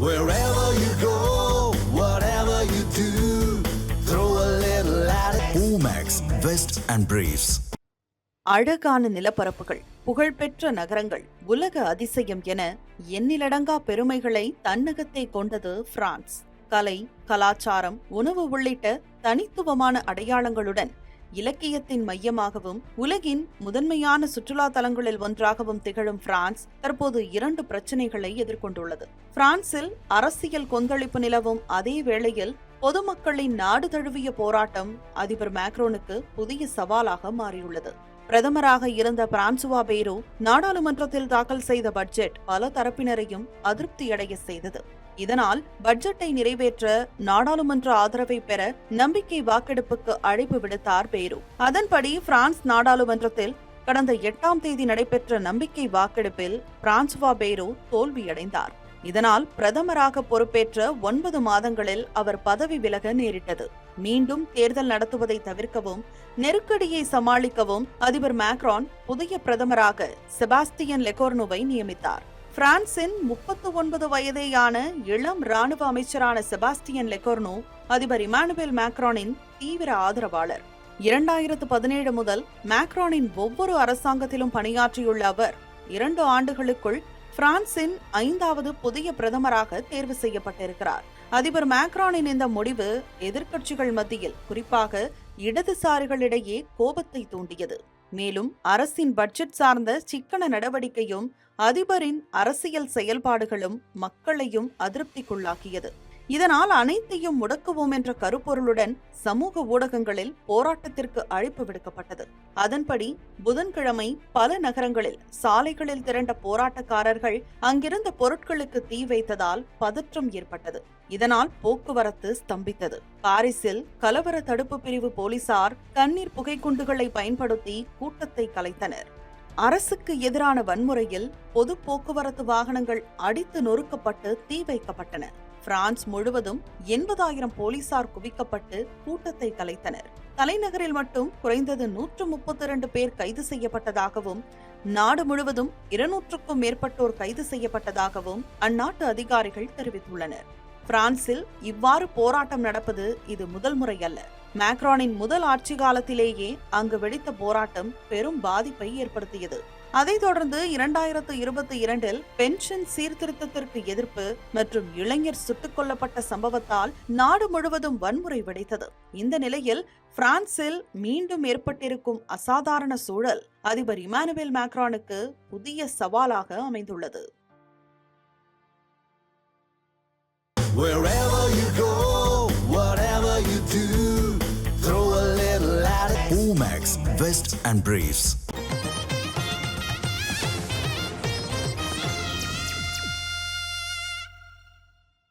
Wherever you go, whatever you do, throw a little at it. Omax, Vest and Briefs. அழகான நிலப்பரப்புகள் புகழ்பெற்ற நகரங்கள் உலக அதிசயம் என எண்ணிலடங்கா பெருமைகளை தன்னகத்தே கொண்டது பிரான்ஸ் கலை கலாச்சாரம் உணவு உள்ளிட்ட தனித்துவமான அடையாளங்களுடன் இலக்கியத்தின் மையமாகவும் உலகின் முதன்மையான சுற்றுலா தலங்களில் ஒன்றாகவும் திகழும் பிரான்ஸ் தற்போது இரண்டு பிரச்சனைகளை எதிர்கொண்டுள்ளது. பிரான்சில் அரசியல் கொந்தளிப்பு நிலவும் அதே வேளையில் பொதுமக்களின் நாடு தழுவிய போராட்டம் அதிபர் மேக்ரோனுக்கு புதிய சவாலாக மாறியுள்ளது. பிரதமராக இருந்த பிரான்சுவா பேரோ நாடாளுமன்றத்தில் தாக்கல் செய்த பட்ஜெட் பல தரப்பினரையும் அதிருப்தியடைய செய்தது. இதனால் பட்ஜெட்டை நிறைவேற்ற நாடாளுமன்ற ஆதரவை பெற நம்பிக்கை வாக்கெடுப்புக்கு அழைப்பு விடுத்தார் பேரு. அதன்படி பிரான்ஸ் நாடாளுமன்றத்தில் கடந்த எட்டாம் தேதி நடைபெற்ற நம்பிக்கை வாக்கெடுப்பில் பிரான்சுவா பேரோ தோல்வியடைந்தார். இதனால் பிரதமராக பொறுப்பேற்ற ஒன்பது மாதங்களில் அவர் பதவி விலக நேரிட்டது. மீண்டும் தேர்தல் நடத்துவதை தவிர்க்கவும் நெருக்கடியை சமாளிக்கவும் அதிபர் மேக்ரான் புதிய பிரதமராக செபாஸ்டியன் லெகோர்னுவை நியமித்தார். பிரான்சின் முப்பத்து ஒன்பது வயதேயான இளம் ராணுவ அமைச்சரான செபாஸ்டியன் லெகோர்னோ அதிபர் இமானுவேல் மேக்ரானின் தீவிர ஆதரவாளர். இரண்டாயிரத்து பதினேழு முதல் மேக்ரானின் ஒவ்வொரு அரசாங்கத்திலும் பணியாற்றியுள்ள அவர் இரண்டு ஆண்டுகளுக்குள் பிரான்சின் ஐந்தாவது புதிய பிரதமராக தேர்வு செய்யப்பட்டிருக்கிறார். அதிபர் மேக்ரானின் இந்த முடிவு எதிர்க்கட்சிகள் மத்தியில் குறிப்பாக இடதுசாரிகளிடையே கோபத்தை தூண்டியது. மேலும் அரசின் பட்ஜெட் சார்ந்த சிக்கன நடவடிக்கையும் அதிபரின் அரசியல் செயல்பாடுகளும் மக்களையும் அதிருப்திக்குள்ளாக்கியது. இதனால் அனைத்தையும் முடக்குவோம் என்ற கருப்பொருளுடன் சமூக ஊடகங்களில் போராட்டத்திற்கு அழைப்பு விடுக்கப்பட்டது. அதன்படி புதன்கிழமை பல நகரங்களில் சாலைகளில் திரண்ட போராட்டக்காரர்கள் அங்கிருந்த பொருட்களுக்கு தீ வைத்ததால் பதற்றம் ஏற்பட்டது. இதனால் போக்குவரத்து ஸ்தம்பித்தது. பாரிஸில் கலவர தடுப்பு பிரிவு போலீசார் கண்ணீர் புகைக்குண்டுகளை பயன்படுத்தி கூட்டத்தை கலைத்தனர். அரசுக்கு எதிரான வன்முறையில் பொது போக்குவரத்து வாகனங்கள் அடித்து நொறுக்கப்பட்டு தீ வைக்கப்பட்டன. பிரான்ஸ் முழுவதும் எண்பதாயிரம் போலீசார் குவிக்கப்பட்டு கூட்டத்தை கலைத்தனர். தலைநகரில் மட்டும் குறைந்தது நூற்று முப்பத்தி இரண்டு பேர் கைது செய்யப்பட்டதாகவும் நாடு முழுவதும் இருநூற்றுக்கும் மேற்பட்டோர் கைது செய்யப்பட்டதாகவும் அந்நாட்டு அதிகாரிகள் தெரிவித்துள்ளனர். பிரான்சில் இவ்வாறு போராட்டம் நடப்பது இது முதல் முறை அல்ல. மேக்ரானின் முதல் ஆட்சி காலத்திலேயே அங்கு வெடித்த போராட்டம் பெரும் பாதிப்பை ஏற்படுத்தியது. அதைத் தொடர்ந்து இரண்டாயிரத்து இருபத்தி இரண்டில் பென்ஷன் சீர்திருத்தத்திற்கு எதிர்ப்பு மற்றும் இளைஞர் சுட்டுக் கொல்லப்பட்ட சம்பவத்தால் நாடு முழுவதும் வன்முறை வெடித்தது. இந்த நிலையில் பிரான்சில் மீண்டும் ஏற்பட்டிருக்கும் அசாதாரண சூழல் அதிபர் இமானுவேல் மேக்ரானுக்கு புதிய சவாலாக அமைந்துள்ளது. Wherever you go, whatever you do, throw a little at it. Vest and Briefs.